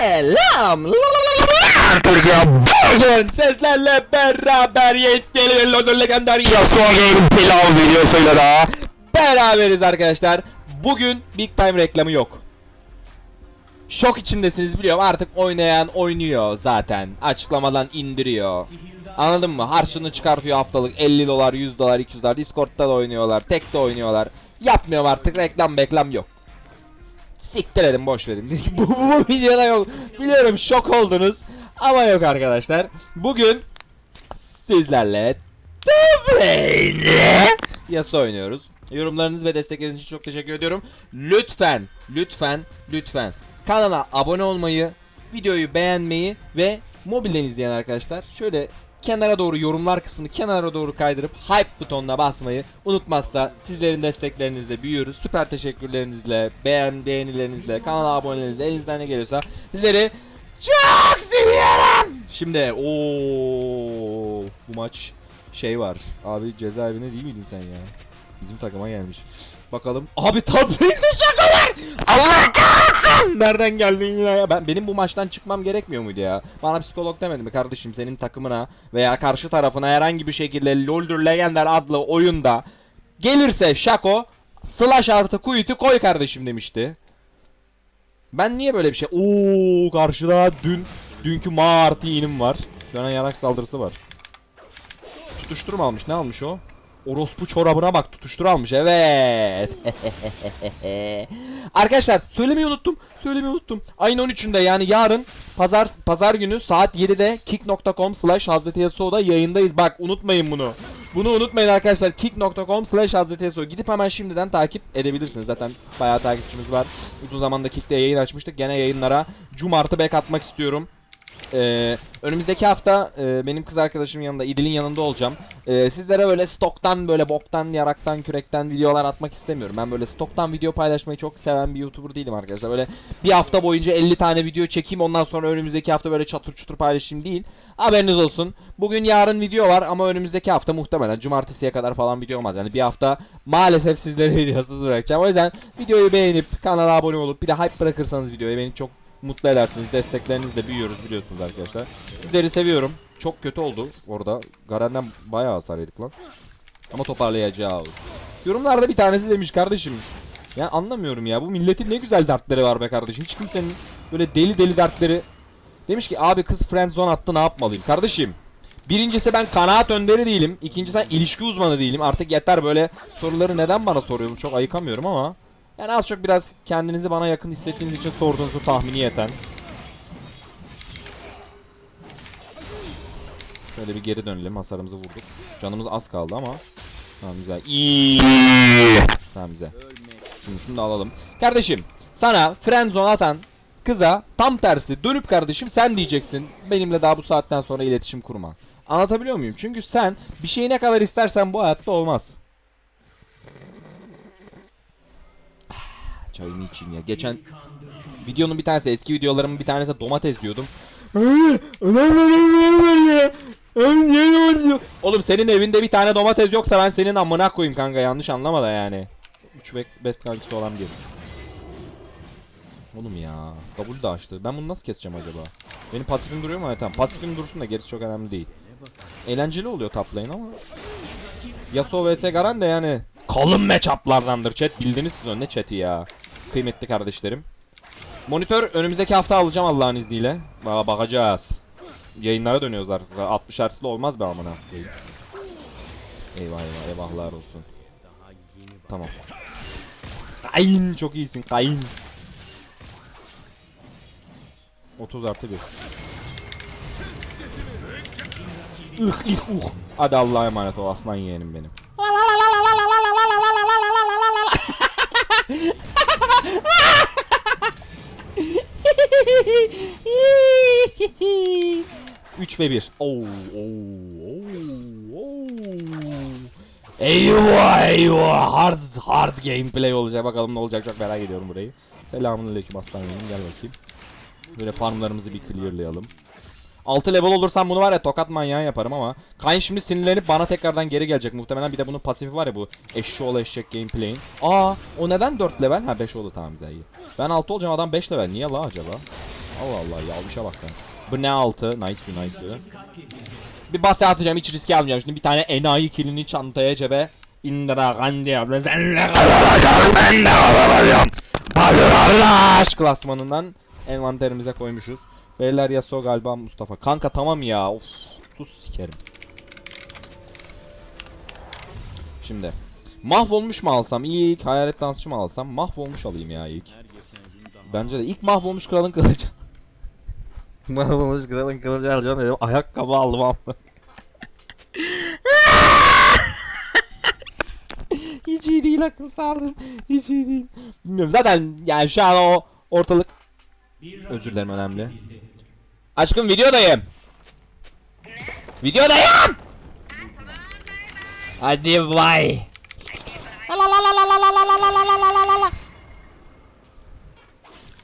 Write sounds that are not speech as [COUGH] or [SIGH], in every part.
Selam. Bugün sizlerle beraber yetmeli Lodun Legendary Yasuo Game Pilav videosuyla da beraberiz arkadaşlar. Bugün Big Time reklamı yok. Şok içindesiniz biliyorum artık oynayan oynuyor zaten. Açıklamadan indiriyor. Anladın mı? Harçlığını çıkartıyor haftalık 50 dolar, 100 dolar, 200 dolar. Discord'da da oynuyorlar, tek de oynuyorlar. Yapmıyorum artık reklam beklam yok. Siktir edin boş verin. [LAUGHS] bu, bu, bu videoda yok. Biliyorum şok oldunuz. Ama yok arkadaşlar. Bugün sizlerle The Brain'le Yasuo oynuyoruz. Yorumlarınız ve destekleriniz için çok teşekkür ediyorum. Lütfen, lütfen, lütfen kanala abone olmayı, videoyu beğenmeyi ve mobilden izleyen arkadaşlar şöyle kenara doğru yorumlar kısmını kenara doğru kaydırıp hype butonuna basmayı unutmazsa sizlerin desteklerinizle büyüyoruz. Süper teşekkürlerinizle, beğen beğenilerinizle, kanala abonelerinizle elinizden ne geliyorsa sizleri çok seviyorum. Şimdi ooo bu maç şey var. Abi cezaevine değil miydin sen ya? Bizim takıma gelmiş. Bakalım. Abi lane'de şaka var. Allah kahretsin. Nereden geldin yine ya? Ben, benim bu maçtan çıkmam gerekmiyor muydu ya? Bana psikolog demedi mi kardeşim senin takımına veya karşı tarafına herhangi bir şekilde LoL'dur Legender adlı oyunda gelirse Şako slash artı kuyutu koy kardeşim demişti. Ben niye böyle bir şey? Oo karşıda dün dünkü ma artı inim var. Dönen yanak saldırısı var. Tutuştur mu almış? Ne almış o? Orospu çorabına bak tutuştur almış. Evet. [LAUGHS] Arkadaşlar söylemeyi unuttum. Söylemeyi unuttum. Ayın 13'ünde yani yarın pazar pazar günü saat 7'de kick.com slash Hazreti Yasuo'da yayındayız. Bak unutmayın bunu. Bunu unutmayın arkadaşlar. Kick.com slash Hazreti. Gidip hemen şimdiden takip edebilirsiniz. Zaten bayağı takipçimiz var. Uzun zamanda Kick'te yayın açmıştık. Gene yayınlara cumartı back atmak istiyorum. Ee, önümüzdeki hafta e, benim kız arkadaşımın yanında İdil'in yanında olacağım. Ee, sizlere böyle stoktan böyle boktan yaraktan kürekten videolar atmak istemiyorum. Ben böyle stoktan video paylaşmayı çok seven bir YouTuber değilim arkadaşlar. Böyle bir hafta boyunca 50 tane video çekeyim ondan sonra önümüzdeki hafta böyle çatır çutur paylaşayım değil. Haberiniz olsun. Bugün yarın video var ama önümüzdeki hafta muhtemelen cumartesiye kadar falan video olmaz. Yani bir hafta maalesef sizlere [LAUGHS] videosuz bırakacağım. O yüzden videoyu beğenip kanala abone olup bir de hype bırakırsanız videoya beni çok mutlu edersiniz. Desteklerinizle büyüyoruz biliyorsunuz arkadaşlar. Sizleri seviyorum. Çok kötü oldu orada. Garen'den bayağı hasar yedik lan. Ama toparlayacağız. Yorumlarda bir tanesi demiş kardeşim. Ya anlamıyorum ya. Bu milletin ne güzel dertleri var be kardeşim. Hiç kimsenin böyle deli deli dertleri. Demiş ki abi kız friendzone attı ne yapmalıyım? Kardeşim Birincisi ben kanaat önderi değilim. İkincisi ben ilişki uzmanı değilim. Artık yeter böyle soruları neden bana soruyorsunuz çok ayıkamıyorum ama. Yani az çok biraz kendinizi bana yakın hissettiğiniz için sorduğunuzu tahmini yeten. Şöyle bir geri dönelim. Hasarımızı vurduk. Canımız az kaldı ama. Tamam güzel. İyi. Tamam güzel. Şimdi şunu da alalım. Kardeşim sana friendzone atan kıza tam tersi dönüp kardeşim sen diyeceksin. Benimle daha bu saatten sonra iletişim kurma. Anlatabiliyor muyum? Çünkü sen bir şeyi ne kadar istersen bu hayatta olmaz. Çayımı içeyim ya. Geçen videonun bir tanesi eski videolarımın bir tanesi domates diyordum. Oğlum senin evinde bir tane domates yoksa ben senin amına koyayım kanka yanlış anlama da yani. 3 best kankisi olan bir. Oğlum ya. W da açtı. Ben bunu nasıl keseceğim acaba? Benim pasifim duruyor mu? Evet tamam. Pasifim dursun da gerisi çok önemli değil. Eğlenceli oluyor top lane ama. Yasuo vs Garen de yani kalın matchuplardandır chat. Bildiniz siz o ne chat'i ya. Kıymetli kardeşlerim. Monitör önümüzdeki hafta alacağım Allah'ın izniyle. Ba bakacağız. Yayınlara dönüyoruz artık. 60 Hz'li olmaz be amına. Eyvah eyvah eyvahlar olsun. Tamam. Kayın çok iyisin kayın. 30 artı 1. Ih ih uh. Hadi Allah'a emanet ol aslan yeğenim benim. Üç ve bir. Oo, oo, oo, oo. Eyvah eyvah hard hard gameplay olacak bakalım ne olacak çok merak ediyorum burayı. Selamünaleyküm aslan yeğenim gel bakayım. Böyle farmlarımızı bir clearlayalım. 6 level olursam bunu var ya tokat manyağı yaparım ama Kayn şimdi sinirlenip bana tekrardan geri gelecek muhtemelen bir de bunun pasifi var ya bu eşşoğlu eşek gameplay'in. Aa o neden 4 level? Ha 5 oldu tamam güzel iyi. Ben 6 olacağım adam 5 level niye la acaba? Allah Allah ya bir şey bak sen. Bu ne altı? Nice bir nice. Bir base atacağım hiç riske almayacağım. Şimdi bir tane enayi kilini çantaya cebe. Indira Gandhi abla senle kalacağım ben de kalacağım. Paylaş klasmanından envanterimize koymuşuz. Beyler Yasuo galiba Mustafa. Kanka tamam ya. Of sus sikerim. Şimdi mahvolmuş mu alsam ilk hayalet dansçı mı alsam mahvolmuş alayım ya ilk. Bence de ilk mahvolmuş kralın kılıcı. Mahvolmuş kralın kılıcı alacağım dedim ayakkabı aldım ama. Hiç iyi değil akıl sağlığım. Hiç iyi değil. Bilmiyorum zaten yani şu an o ortalık Özür dilerim önemli. Aşkım videodayım. Videodayım. Hadi bay.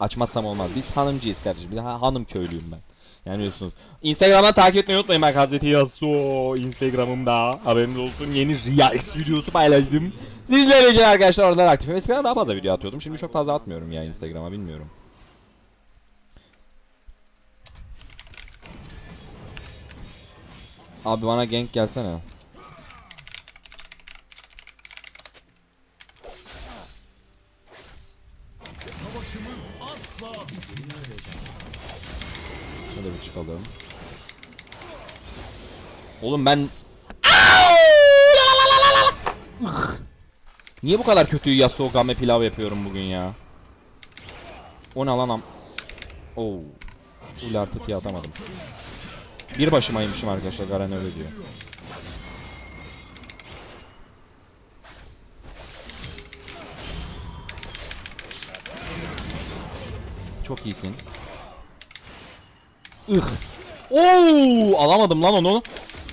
Açmazsam olmaz. Biz hanımcıyız kardeşim. Bir hanım köylüyüm ben. Yani biliyorsunuz. Instagram'dan takip etmeyi unutmayın bak Hazreti Yasuo Instagram'ımda. Haberiniz olsun yeni Reels videosu paylaştım. Sizler için arkadaşlar oradan aktifim. Eskiden daha fazla video atıyordum. Şimdi çok fazla atmıyorum ya Instagram'a bilmiyorum. Abi bana gank gelsene. Çıkalım. Oğlum ben! Niye bu kadar kötü Yasuo game pilav yapıyorum bugün ya? O ne lan am? Oo. Ul artı tiye atamadım. Bir başımaymışım arkadaşlar Garen öyle diyor. Çok iyisin. Ih. Oo, alamadım lan onu.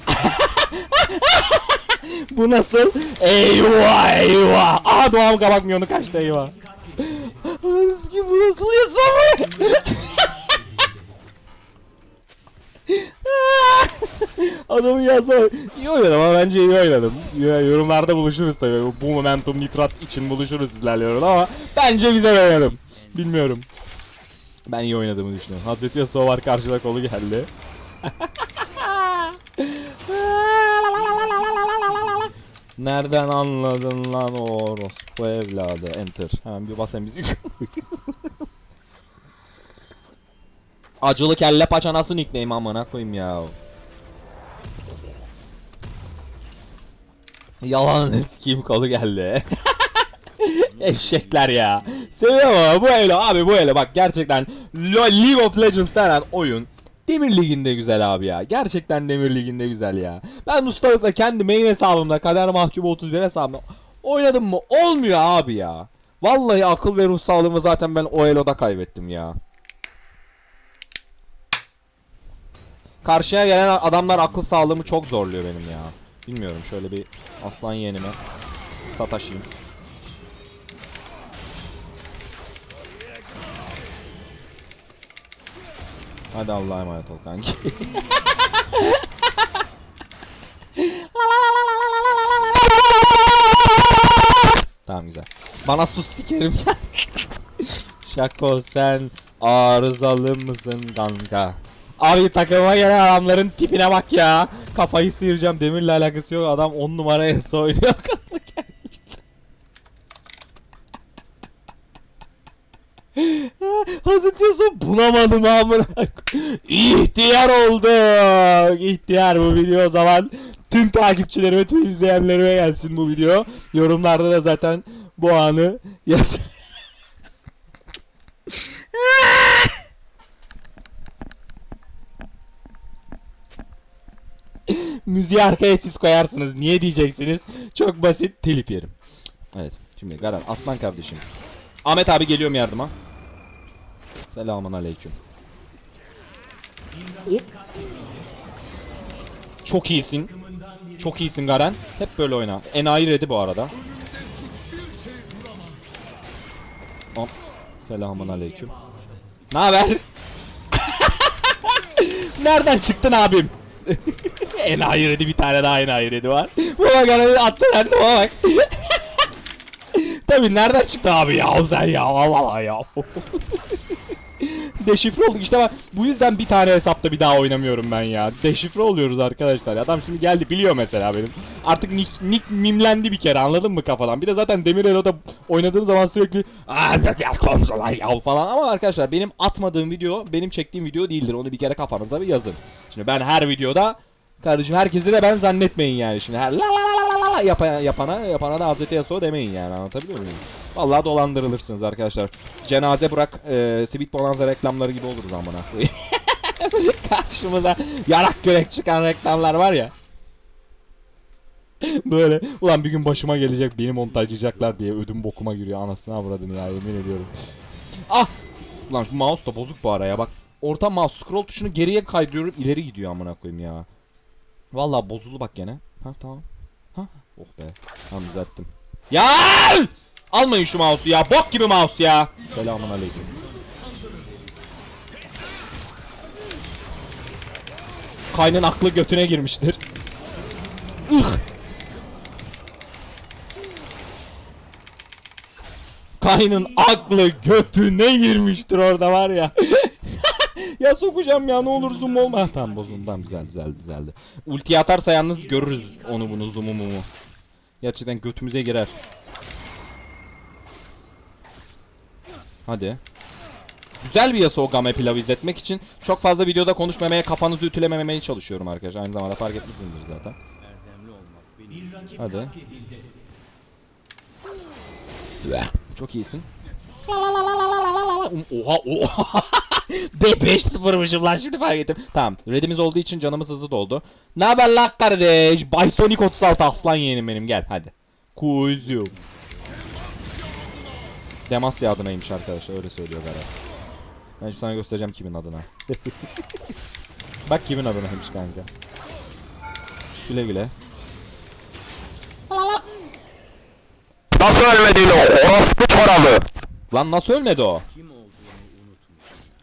[LAUGHS] Bu nasıl? Eyvah eyvah. Aha doğam kabak milyonu kaçtı eyvah. Özgü bu nasıl yasamı? [LAUGHS] Adamın yazdı. İyi oynadım ama bence iyi oynadım. Yorumlarda buluşuruz tabii. Bu momentum nitrat için buluşuruz sizlerle yorumda ama bence güzel oynadım. Bilmiyorum. Ben iyi oynadığımı düşünüyorum. Hazreti Yasuo var karşıda kolu geldi. [LAUGHS] Nereden anladın lan o orospu evladı? Enter. Hemen bir basayım bizi. [LAUGHS] Acılı kelle paça nasıl nickname amına koyayım ya. Yalan [LAUGHS] eskiyim kolu geldi. [LAUGHS] Eşekler ya. Seviyorum ama bu öyle abi bu öyle bak gerçekten League of Legends denen oyun Demir Ligi'nde güzel abi ya. Gerçekten Demir Ligi'nde güzel ya. Ben ustalıkla kendi main hesabımda Kader Mahkubu 31 hesabımda oynadım mı? Olmuyor abi ya. Vallahi akıl ve ruh sağlığımı zaten ben o eloda kaybettim ya. Karşıya gelen adamlar akıl sağlığımı çok zorluyor benim ya. Bilmiyorum şöyle bir aslan yeğenime sataşayım. Hadi Allah'a emanet ol kanki. [LAUGHS] tamam güzel. Bana sus sikerim ya. [LAUGHS] Şako sen arızalı mısın kanka? Abi takıma gelen adamların tipine bak ya. Kafayı sıyıracağım. Demirle alakası yok. Adam 10 numaraya oynuyor. [LAUGHS] Hazreti Yusuf bulamadım amına. İhtiyar olduk. İhtiyar bu video o zaman tüm takipçilerime, tüm izleyenlerime gelsin bu video. Yorumlarda da zaten bu anı yaz. Müziği arkaya siz koyarsınız. Niye diyeceksiniz? Çok basit. Telif yerim. Evet. Şimdi Garan aslan kardeşim. Ahmet abi geliyorum yardıma. Selamun aleyküm. Hop. Çok iyisin. Çok iyisin Garen. Hep böyle oyna. Enayi ready bu arada. Hop. Selamun aleyküm. Ne haber? [LAUGHS] Nereden çıktın abim? [LAUGHS] enayi ready bir tane daha enayi ready var. Bu bak Garen'i attı lan buna bak. [LAUGHS] Tabii nereden çıktı abi ya sen ya Allah Allah ya. Deşifre olduk işte bak bu yüzden bir tane hesapta bir daha oynamıyorum ben ya. Deşifre oluyoruz arkadaşlar. Adam şimdi geldi biliyor mesela benim. Artık nick, nick mimlendi bir kere anladın mı kafadan. Bir de zaten Demir Elo'da oynadığım zaman sürekli ya falan ama arkadaşlar benim atmadığım video benim çektiğim video değildir. Onu bir kere kafanıza bir yazın. Şimdi ben her videoda kardeşim herkese de ben zannetmeyin yani şimdi her la la la la la yapana, yapana yapana da Hazreti Yasuo demeyin yani anlatabiliyor muyum? Vallahi dolandırılırsınız arkadaşlar. Cenaze bırak e, Sweet Bonanza reklamları gibi oluruz amına koyayım. [LAUGHS] Karşımıza yarak görek çıkan reklamlar var ya. [LAUGHS] Böyle ulan bir gün başıma gelecek beni montajlayacaklar diye ödüm bokuma giriyor anasını avradını ya yemin ediyorum. Ah! Ulan şu mouse da bozuk bu ara ya bak. Orta mouse scroll tuşunu geriye kaydırıyorum ileri gidiyor amına koyayım ya. Vallahi bozuldu bak gene. Ha tamam. Ha oh be. Tamam düzelttim. Ya! Almayın şu mouse'u ya. Bok gibi mouse ya. Selamun aleyküm. Kaynın aklı götüne girmiştir. Ih. Kaynın aklı götüne girmiştir orada var ya. [LAUGHS] ya sokacağım ya ne olur zoom olma. Tamam bozuldu tamam güzel güzel düzeldi. Ulti atarsa yalnız görürüz onu bunu zoom'u mumu. Gerçekten götümüze girer. Hadi. Güzel bir Yasuo Game pilavı izletmek için çok fazla videoda konuşmamaya, kafanızı ütülememeye çalışıyorum arkadaşlar. Aynı zamanda fark etmişsinizdir zaten. Hadi. Çok iyisin. Oha oha. [LAUGHS] Be 5-0'mışım lan şimdi fark ettim. Tamam. Redimiz olduğu için canımız hızlı doldu. Ne haber lan kardeş? Bysonic 36 aslan yeğenim benim gel hadi. Kuzum. Demasya adınaymış arkadaşlar öyle söylüyor galiba. Ben şimdi sana göstereceğim kimin adına. [LAUGHS] Bak kimin adınaymış kanka. Güle güle. Nasıl ölmedin o? Orospu çoralı. Lan nasıl ölmedi o?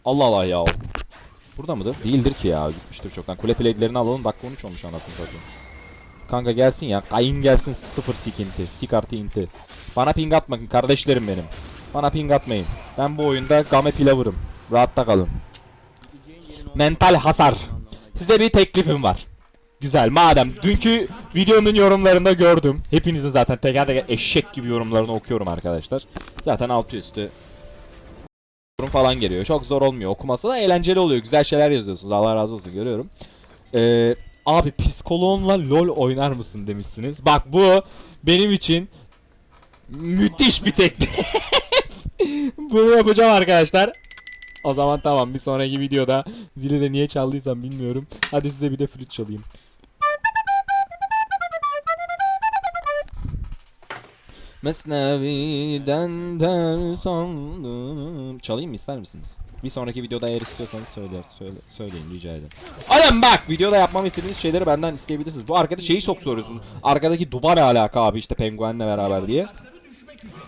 Allah Allah ya. Burada mıdır? Değildir ki ya. Gitmiştir çoktan. Kule plate'lerini alalım. Dakika 13 olmuş anasını satayım. Kanka gelsin ya. Kayın gelsin sıfır sikinti. Sik artı inti. Bana ping atmayın kardeşlerim benim. Bana ping atmayın. Ben bu oyunda game pilavırım. Rahatta kalın. Mental hasar. Size bir teklifim var. Güzel madem dünkü videonun yorumlarında gördüm. Hepinizin zaten teker teker eşek gibi yorumlarını okuyorum arkadaşlar. Zaten altı üstü yorum falan geliyor. Çok zor olmuyor. Okuması da eğlenceli oluyor. Güzel şeyler yazıyorsunuz. Allah razı olsun görüyorum. Ee, abi psikoloğunla LOL oynar mısın demişsiniz. Bak bu benim için müthiş bir teklif. [LAUGHS] [LAUGHS] Bunu yapacağım arkadaşlar. O zaman tamam bir sonraki videoda zili de niye çaldıysam bilmiyorum. Hadi size bir de flüt çalayım. Mesnevi'den der sandım. Çalayım mı ister misiniz? Bir sonraki videoda eğer istiyorsanız söyler, söyle, söyleyin rica ederim. Adam bak videoda yapmamı istediğiniz şeyleri benden isteyebilirsiniz. Bu arkada şeyi çok soruyorsunuz. Arkadaki duba ne alaka abi işte penguenle beraber diye.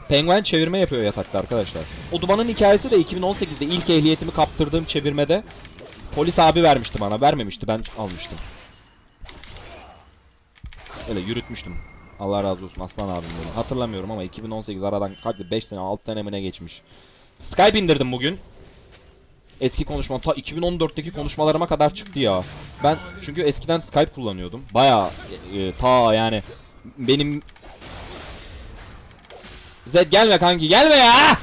Penguen çevirme yapıyor yatakta arkadaşlar. O dumanın hikayesi de 2018'de ilk ehliyetimi kaptırdığım çevirmede polis abi vermişti bana. Vermemişti ben almıştım. Öyle yürütmüştüm. Allah razı olsun aslan abim benim. Hatırlamıyorum ama 2018 aradan kaç 5 sene 6 sene mi ne geçmiş. Skype indirdim bugün. Eski konuşmam ta 2014'teki konuşmalarıma kadar çıktı ya. Ben çünkü eskiden Skype kullanıyordum. Baya ta yani benim Zed gelme kanki gelme ya.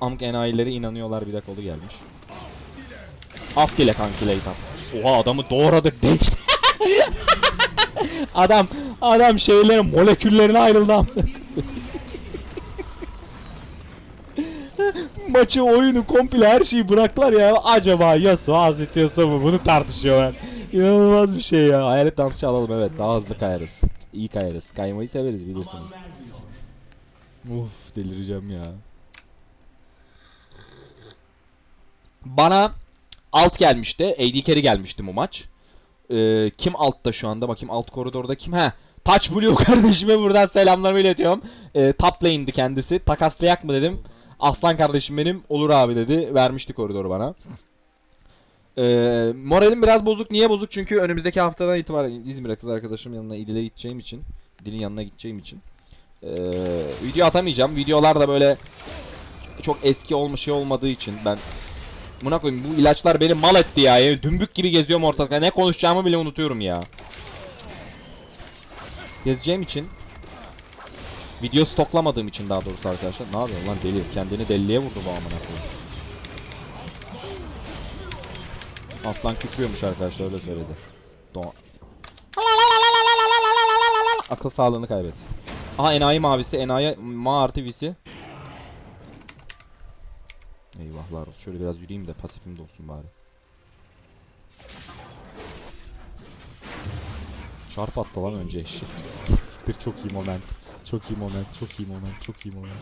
Amk enayileri inanıyorlar bir de kolu gelmiş. Af dile kanki Leytan. Oha adamı doğradık değişti. [LAUGHS] adam adam şeylerin moleküllerine ayrıldı [LAUGHS] Maçı oyunu komple her şeyi bıraktılar ya. Acaba Yasuo Hazreti Yasuo mu bunu tartışıyorlar. İnanılmaz bir şey ya. Hayalet dansı alalım evet daha hızlı kayarız. İyi kayarız. Kaymayı severiz bilirsiniz. Uf delireceğim ya. Bana alt gelmişti. AD carry gelmişti bu maç. Ee, kim altta şu anda? Bakayım alt koridorda kim? He. Touch Blue [LAUGHS] kardeşime buradan selamlarımı iletiyorum. Ee, top lane'di kendisi. Takaslayak mı dedim. Aslan kardeşim benim olur abi dedi. Vermişti koridoru bana. Ee, moralim biraz bozuk. Niye bozuk? Çünkü önümüzdeki haftadan itibaren İzmir'e kız arkadaşım yanına İdil'e gideceğim için. İdil'in yanına gideceğim için. Ee, video atamayacağım. Videolar da böyle çok eski olmuş şey olmadığı için ben Buna koyayım bu ilaçlar beni mal etti ya. ya. Dümbük gibi geziyorum ortalıkta. Ne konuşacağımı bile unutuyorum ya. Gezeceğim için Video stoklamadığım için daha doğrusu arkadaşlar. Ne yapıyorsun lan deli? Kendini deliye vurdu bu amına koyayım. Aslan kükrüyormuş arkadaşlar öyle söyledi. Doğan. Akıl sağlığını kaybet. Aha enayi mavisi, enayi ma artı visi. Eyvahlar olsun. Şöyle biraz yürüyeyim de pasifim de olsun bari. Çarp attı lan önce eşek. Siktir çok iyi moment. Çok iyi moment, çok iyi moment, çok iyi moment.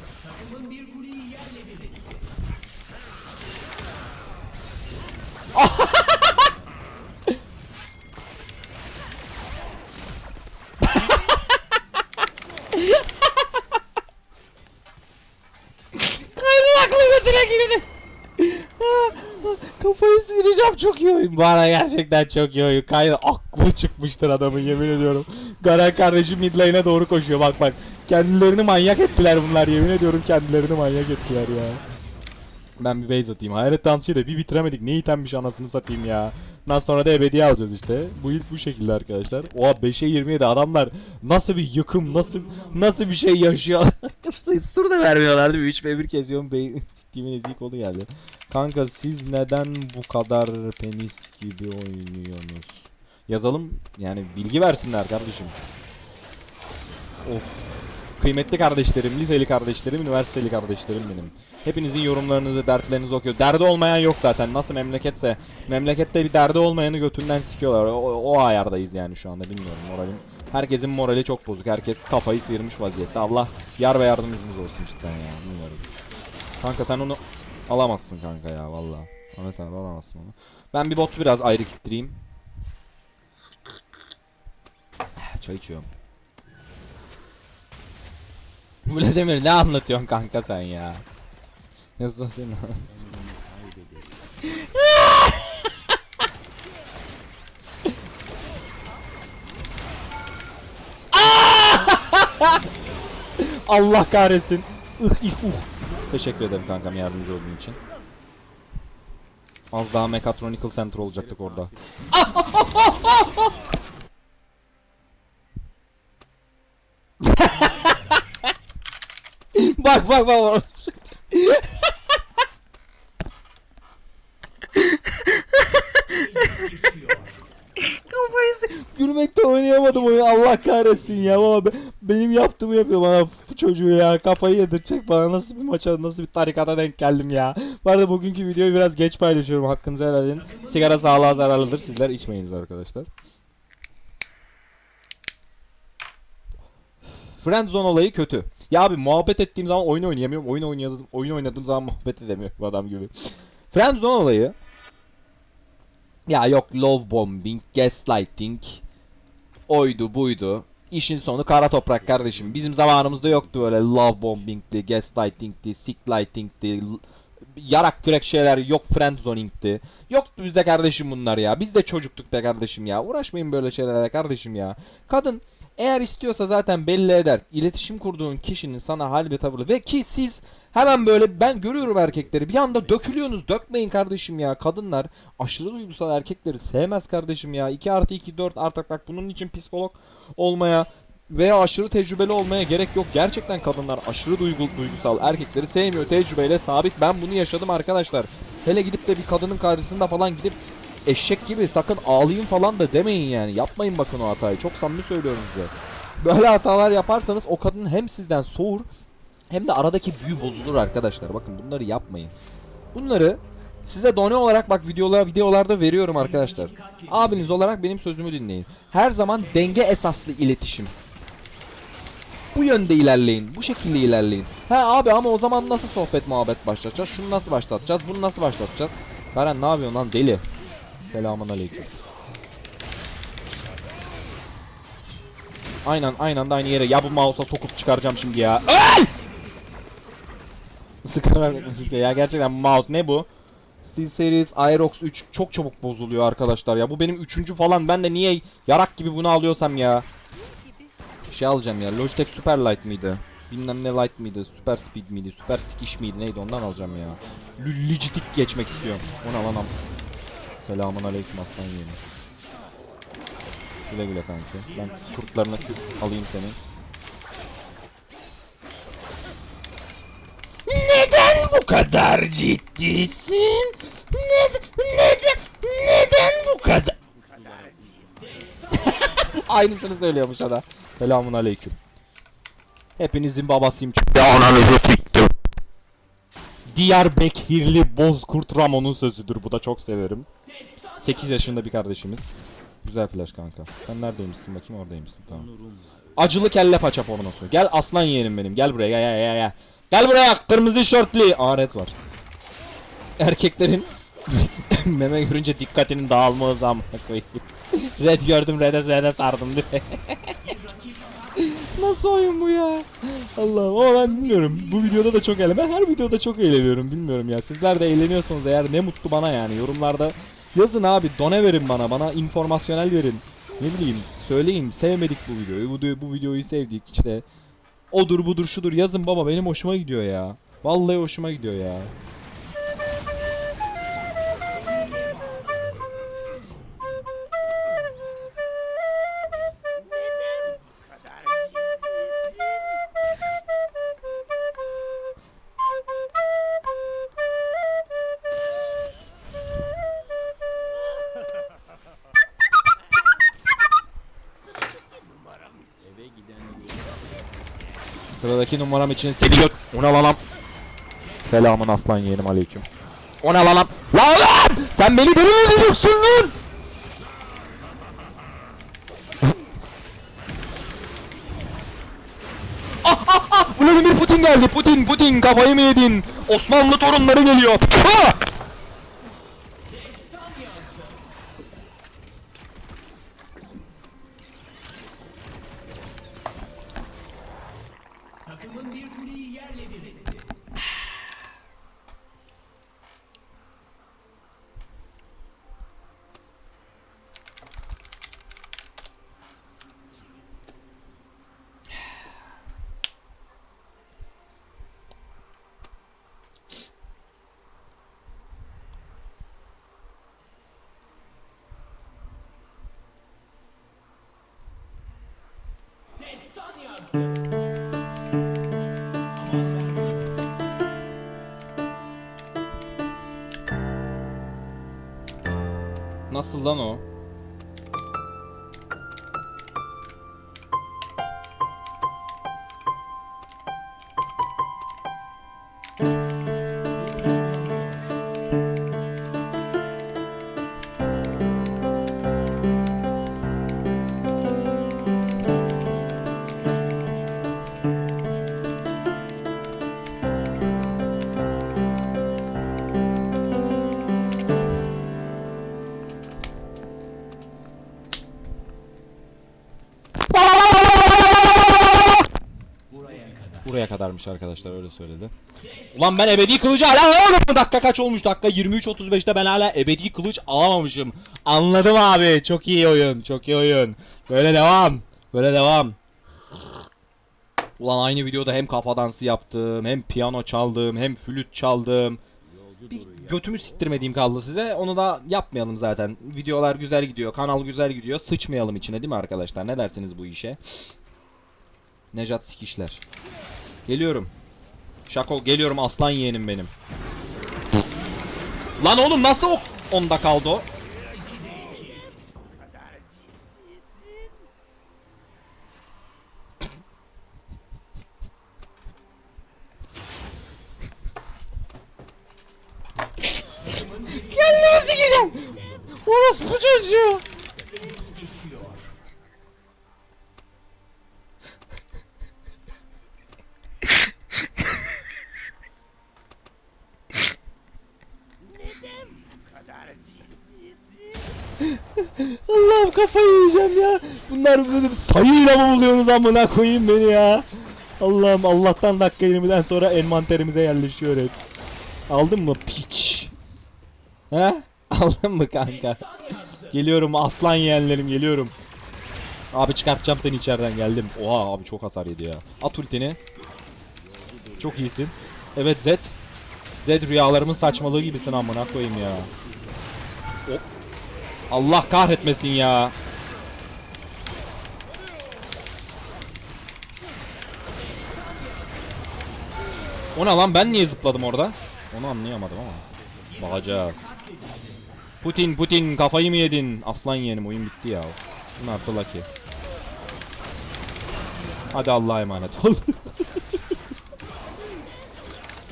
Kaydı aklı götüne girdi. [LAUGHS] Kafayı sıyıracağım çok iyi oyun. Bana gerçekten çok iyi oyun. Kaydı aklı çıkmıştır adamın yemin ediyorum. Garen kardeşim mid lane'e doğru koşuyor bak bak. Kendilerini manyak ettiler bunlar yemin ediyorum kendilerini manyak ettiler ya. Ben bir base atayım. Hayalet dansçıyı da bir bitiremedik. Ne itemmiş anasını satayım ya. Ondan sonra da ebedi alacağız işte. Bu ilk bu şekilde arkadaşlar. Oha 5'e 27 adamlar nasıl bir yıkım nasıl nasıl bir şey yaşıyor. [LAUGHS] Sur da vermiyorlardı. 3 ve 1 keziyorum. Bey siktiğimin ezik oldu geldi. Kanka siz neden bu kadar penis gibi oynuyorsunuz? Yazalım yani bilgi versinler kardeşim. Of. Kıymetli kardeşlerim, liseli kardeşlerim, üniversiteli kardeşlerim benim. Hepinizin yorumlarınızı, dertlerinizi okuyor. Derdi olmayan yok zaten. Nasıl memleketse. Memlekette bir derdi olmayanı götünden sikiyorlar. O, o ayardayız yani şu anda bilmiyorum moralim. Herkesin morali çok bozuk. Herkes kafayı sıyırmış vaziyette. Allah yar ve yardımcımız olsun cidden ya. Bilmiyorum. Kanka sen onu alamazsın kanka ya valla. Ahmet abi alamazsın onu. Ben bir botu biraz ayrı kittireyim. Çay içiyorum. Vladimir ne anlatıyorsun kanka sen ya? Yazın senin [LAUGHS] Allah kahretsin. Ih ih uh. Teşekkür ederim kankam yardımcı olduğun için. Az daha Mechatronical Center olacaktık orada. [LAUGHS] bak bak bak. Kafayı sı- Gülmekte oynayamadım oyunu. Allah kahretsin ya. Baba be- benim yaptığımı yapıyor bana bu çocuğu ya. Kafayı yedirecek bana. Nasıl bir maça nasıl bir tarikata denk geldim ya. Bu arada bugünkü videoyu biraz geç paylaşıyorum. Hakkınızı helal edin. Sigara sağlığa zararlıdır. Sizler içmeyiniz arkadaşlar. Friendzone olayı kötü. Ya abi muhabbet ettiğim zaman oyun oynayamıyorum. Oyun oynadığım, oyun oynadığım zaman muhabbet edemiyorum adam gibi. Friendzone olayı ya yok love bombing, gaslighting, oydu buydu. İşin sonu kara toprak kardeşim. Bizim zamanımızda yoktu böyle love bombing'ti, gaslighting'ti, sicklighting'ti, l- yarak kürek şeyler yok friendzoning'ti. Yoktu bizde kardeşim bunlar ya. Biz de çocuktuk be kardeşim ya. Uğraşmayın böyle şeylerle kardeşim ya. Kadın eğer istiyorsa zaten belli eder. İletişim kurduğun kişinin sana hal ve tavırı ve ki siz hemen böyle ben görüyorum erkekleri bir anda dökülüyorsunuz. Dökmeyin kardeşim ya. Kadınlar aşırı duygusal erkekleri sevmez kardeşim ya. 2 artı 2 4 artık bak bunun için psikolog olmaya veya aşırı tecrübeli olmaya gerek yok. Gerçekten kadınlar aşırı duygu, duygusal erkekleri sevmiyor. Tecrübeyle sabit. Ben bunu yaşadım arkadaşlar. Hele gidip de bir kadının karşısında falan gidip eşek gibi sakın ağlayın falan da demeyin yani. Yapmayın bakın o hatayı. Çok samimi söylüyorum size. Böyle hatalar yaparsanız o kadın hem sizden soğur hem de aradaki büyü bozulur arkadaşlar. Bakın bunları yapmayın. Bunları size done olarak bak videolar videolarda veriyorum arkadaşlar. Abiniz olarak benim sözümü dinleyin. Her zaman denge esaslı iletişim. Bu yönde ilerleyin. Bu şekilde ilerleyin. He abi ama o zaman nasıl sohbet muhabbet başlatacağız? Şunu nasıl başlatacağız? Bunu nasıl başlatacağız? Karen ne yapıyorsun lan deli? Selamun aleyküm. Aynen aynen de aynı yere. Ya bu mouse'a sokup çıkaracağım şimdi ya. Ay! Sıkarak müzik ya gerçekten mouse ne bu? SteelSeries Aerox 3 çok çabuk bozuluyor arkadaşlar ya. Bu benim üçüncü falan. Ben de niye yarak gibi bunu alıyorsam ya. Şey alacağım ya. Logitech Superlight mıydı? bilmem ne light mıydı, super speed miydi, super skish miydi neydi ondan alacağım ya. Lülicitik geçmek istiyorum. Ona lan am. Selamun aleyküm aslan yeğenim. Güle güle kanki. Ben kurtlarını alayım senin. Neden bu kadar ciddisin? Neden, neden, neden bu kadar? Aynısını söylüyormuş ada. Selamun aleyküm. Hepinizin babasıyım. Ya ananızı siktim. Diyarbakırlı Bozkurt Ramon'un sözüdür. Bu da çok severim. 8 yaşında bir kardeşimiz. Güzel flash kanka. Sen neredeymişsin bakayım oradaymışsın tamam. Acılı kelle paça pornosu. Gel aslan yeğenim benim. Gel buraya gel gel gel. Gel, gel buraya kırmızı şortlu. Aa red var. Erkeklerin [LAUGHS] meme görünce dikkatinin dağılma hızı amına koyayım. [LAUGHS] Red gördüm red'e red'e sardım direkt. [LAUGHS] Nasıl oyun bu ya? Allah'ım ama ben bilmiyorum. Bu videoda da çok eğlen. Ben her videoda çok eğleniyorum. Bilmiyorum ya. Sizler de eğleniyorsanız eğer ne mutlu bana yani. Yorumlarda yazın abi. Done verin bana. Bana informasyonel verin. Ne bileyim. Söyleyin. Sevmedik bu videoyu. Bu, bu videoyu sevdik işte. Odur budur şudur yazın baba. Benim hoşuma gidiyor ya. Vallahi hoşuma gidiyor ya. Sıradaki numaram için seni gö... Ona lanam. Selamın aslan yeğenim aleyküm. Ona lanam. Lan lan! Sen beni deli mi edeceksin lan? Ah ah ah! Vladimir Putin geldi. Putin Putin kafayı mı yedin? Osmanlı torunları geliyor. Ha! Takımın bir kuleyi yerle bir etti. Nasıl lan o? Kadarmış arkadaşlar öyle söyledi. Ulan ben ebedi kılıcı hala alamadım mı? Dakika kaç olmuş? Dakika 23.35'te ben hala ebedi kılıç alamamışım. Anladım abi. Çok iyi oyun. Çok iyi oyun. Böyle devam. Böyle devam. Ulan aynı videoda hem kafa dansı yaptım, hem piyano çaldım, hem flüt çaldım. Bir götümü siktirmediğim kaldı size. Onu da yapmayalım zaten. Videolar güzel gidiyor, kanal güzel gidiyor. Sıçmayalım içine değil mi arkadaşlar? Ne dersiniz bu işe? Nejat sikişler. Geliyorum. Şako geliyorum aslan yeğenim benim. Lan oğlum nasıl o onda kaldı o? Kendimi sikeceğim. Orospu çocuğu. Allah'ım kafayı yiyeceğim ya. Bunlar böyle sayıyla mı buluyorsunuz amına koyayım beni ya. Allah'ım Allah'tan dakika 20'den sonra envanterimize yerleşiyor hep. Aldın mı piç? He? [LAUGHS] Aldın mı kanka? Geliyorum aslan yeğenlerim geliyorum. Abi çıkartacağım seni içeriden geldim. Oha abi çok hasar yedi ya. At ultini. Çok iyisin. Evet Zed. Zed rüyalarımın saçmalığı gibisin amına koyayım ya. Allah kahretmesin ya. O ne lan ben niye zıpladım orada? Onu anlayamadım ama. Bakacağız. Putin Putin kafayı mı yedin? Aslan yeğenim oyun bitti ya. Bunlar da lucky. Hadi Allah'a emanet ol. [LAUGHS]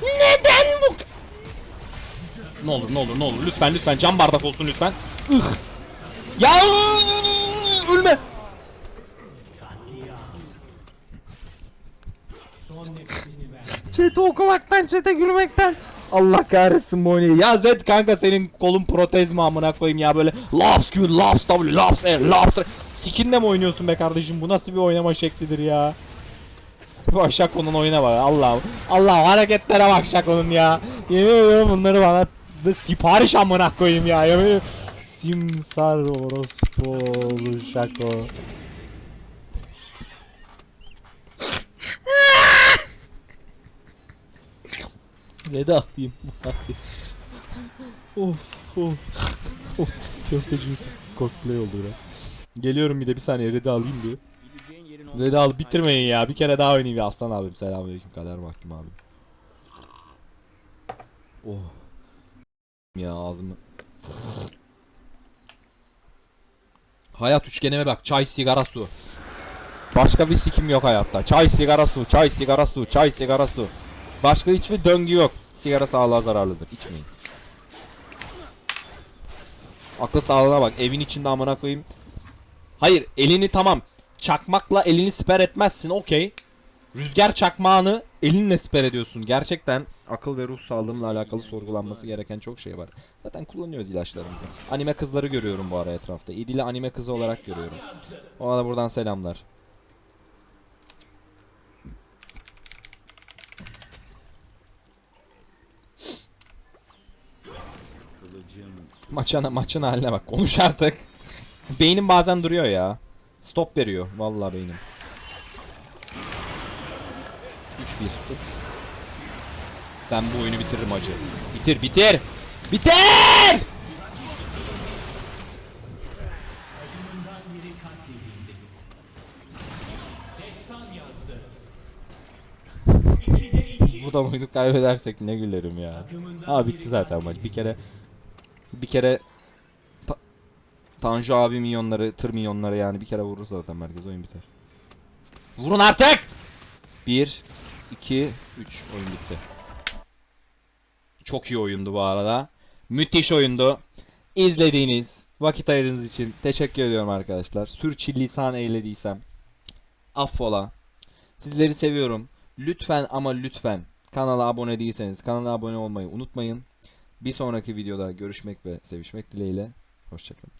Neden bu? Ne olur ne olur ne olur lütfen lütfen cam bardak olsun lütfen. Ih. Ya ölme. Chat'i okumaktan, chat'e gülmekten. Allah kahretsin bu oyunu. Ya Zed kanka senin kolun protez mi amına koyayım ya böyle Laps Q, Laps W, Laps E, Laps R. Skinle mi oynuyorsun be kardeşim? Bu nasıl bir oynama şeklidir ya? Bak Şako'nun oyuna bak Allah'ım. Allah'ım hareketlere bak Şako'nun ya. Yemin ediyorum bunları bana da sipariş amına koyayım ya. Yemin ediyorum. Simsar orospu Şako. Ne de atayım. of of. of. Köfteci Yusuf cosplay oldu biraz. Geliyorum bir de bir saniye Red'i alayım bir. Red'i al bitirmeyin ya. Bir kere daha oynayayım ya. Aslan abim selamünaleyküm kader mahkum abim. Oh. Ya ağzımı. Hayat üçgenime bak. Çay, sigara, su. Başka bir sikim yok hayatta. Çay, sigara, su, çay, sigara, su, çay, sigara, su. Başka hiçbir döngü yok. Sigara sağlığa zararlıdır. İçmeyin. Akıl sağlığına bak. Evin içinde amına koyayım. Hayır, elini tamam. Çakmakla elini siper etmezsin. Okey. Rüzgar çakmağını elinle siper ediyorsun. Gerçekten akıl ve ruh sağlığımla alakalı sorgulanması gereken çok şey var. Zaten kullanıyoruz ilaçlarımızı. Anime kızları görüyorum bu ara etrafta. İdil'i anime kızı olarak görüyorum. Ona da buradan selamlar. Maçına maçın haline bak. Konuş artık. Beynim bazen duruyor ya. Stop veriyor. Vallahi beynim. 3-1. Ben bu oyunu bitiririm acı. Bitir bitir. Bitir! Buradan oyunu kaybedersek ne gülerim ya. Ha bitti zaten maç. Bir kere bir kere Ta- Tanju abi milyonları, tır milyonları yani bir kere vurursa zaten merkez oyun biter. Vurun artık! 1 2 3 oyun bitti. Çok iyi oyundu bu arada. Müthiş oyundu. İzlediğiniz vakit ayırdığınız için teşekkür ediyorum arkadaşlar. Sürçülisan eylediysem affola. Sizleri seviyorum. Lütfen ama lütfen kanala abone değilseniz kanala abone olmayı unutmayın. Bir sonraki videoda görüşmek ve sevişmek dileğiyle. Hoşçakalın.